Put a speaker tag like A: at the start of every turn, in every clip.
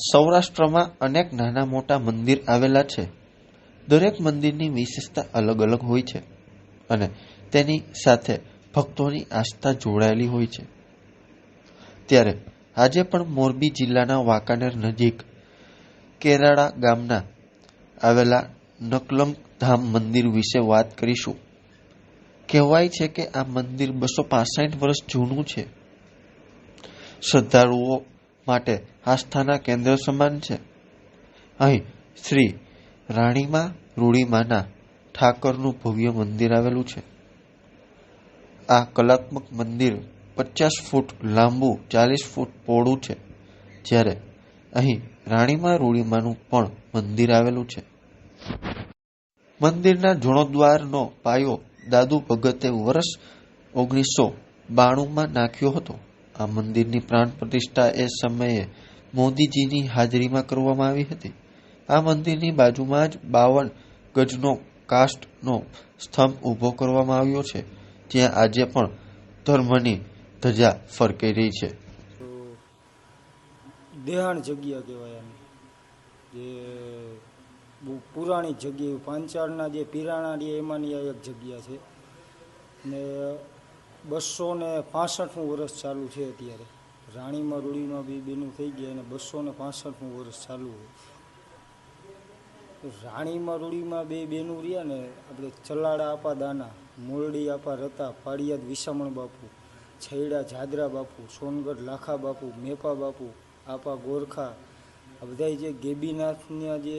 A: સૌરાષ્ટ્રમાં અનેક નાના મોટા મંદિર આવેલા છે. દરેક મંદિરની વિશેષતા અલગ અલગ હોય છે અને તેની સાથે ભક્તોની આસ્થા જોડાયેલી હોય છે. ત્યારે આજે પણ મોરબી જિલ્લાના વાંકાનેર નજીક કેરાળા ગામના આવેલા નકલંગ ધામ મંદિર વિશે વાત કરીશું. કહેવાય છે કે આ મંદિર બસો વર્ષ જૂનું છે. શ્રદ્ધાળુઓ માટે આસ્થાના કેન્દ્ર સમાન છે. અહીં શ્રી રાણીમા રૂડીમાના ઠાકરનું ભવ્ય મંદિર આવેલું છે. આ કલાત્મક મંદિર પચાસ ફૂટ લાંબુ, ચાલીસ ફૂટ પહોળું છે, જ્યારે અહીં રાણીમા રૂડીમાનું પણ મંદિર આવેલું છે. મંદિરના જૂણોદ્વારનો પાયો દાદુ ભગતે વર્ષ ઓગણીસો બાણુંમાં નાખ્યો હતો. આ મંદિરની પ્રાણ પ્રતિષ્ઠા એ સમયે મોદીજીની હાજરીમાં કરવામાં આવી હતી. આ મંદિરની બાજુમાં જ બાવન ગજનો કાસ્ટનો સ્તંભ ઊભો કરવામાં આવ્યો છે, જ્યાં આજે પણ ધર્મની ધજા ફરકાઈ રહી છે.
B: દેહાણ જગ્યા કહેવાય એમ જે બહુ પુરાણી જગ્યા પાંચાળના જે પીરાણા એમાંની એક જગ્યા છે. ને બસો ને પાસઠમું વર્ષ ચાલુ છે અત્યારે. રાણીમાં રૂડીમાં બી બેનું થઈ ગયા અને બસો ને પાસઠમું વર્ષ ચાલુ હોય. રાણીમાં રૂડીમાં બે બેનું રહ્યા ને, આપણે ચલાડા આપા દાના, મોરડી આપા રતા પાડિયાદ વિસામણ બાપુ, છૈડા જાદરા બાપુ, સોનગઢ લાખા બાપુ, મેપા બાપુ, આપા ગોરખા, આ બધા જે ગેબીનાથના જે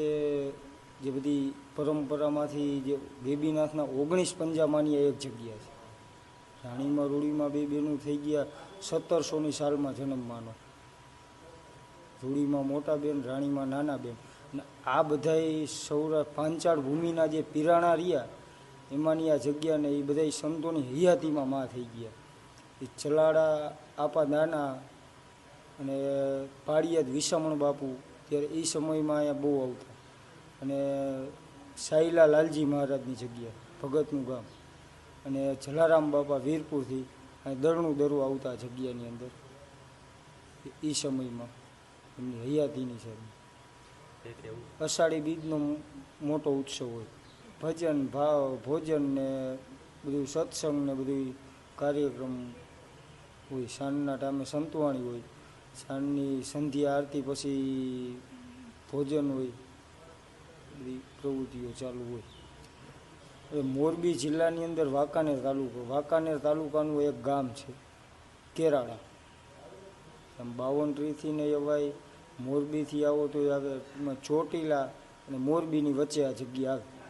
B: જે બધી પરંપરામાંથી જે ગેબીનાથના ઓગણીસ પંજામાંની આ એક જગ્યા છે રાણીમાં રૂડીમાં બે બેનું થઈ ગયા, સત્તરસોની સાલમાં જન્મવાનો રૂડીમાં મોટા બેન, રાણીમાં નાના બેન. અને આ બધાય સૌરાષ્ટ્ર પાંચાળ ભૂમિના જે પીરાણા રહ્યા, એમાંની આ જગ્યાને એ બધાય સંતોની હયાતીમાં માં થઈ ગયા. એ ચલાડા આપા દાના અને પાડિયાદ વિસામણ બાપુ ત્યારે એ સમયમાં અહીંયા બહુ આવતા. અને સાયલા લાલજી મહારાજની જગ્યા, ભગતનું ગામ. અને જલારામ બાપા વીરપુરથી દરણું દરું આવતા જગ્યાની અંદર. એ સમયમાં એમની હયાતીની સાહેબ અષાઢી બીજનો મોટો ઉત્સવ હોય. ભજન, ભાવ, ભોજન ને બધું સત્સંગ ને બધું કાર્યક્રમ હોય. સાંજના ટાઈમે સંતવાણી હોય. સાંજની સંધ્યા, આરતી પછી ભોજન હોય. બધી પ્રવૃત્તિઓ ચાલુ હોય. હવે મોરબી જિલ્લાની અંદર વાંકાનેર તાલુકો, વાંકાનેર તાલુકાનું એક ગામ છે, કેરાળા. આમ બાવનટ્રીથી ને એવાય મોરબીથી આવો તો આવે ચોટીલા અને મોરબીની વચ્ચે આ જગ્યા આવે.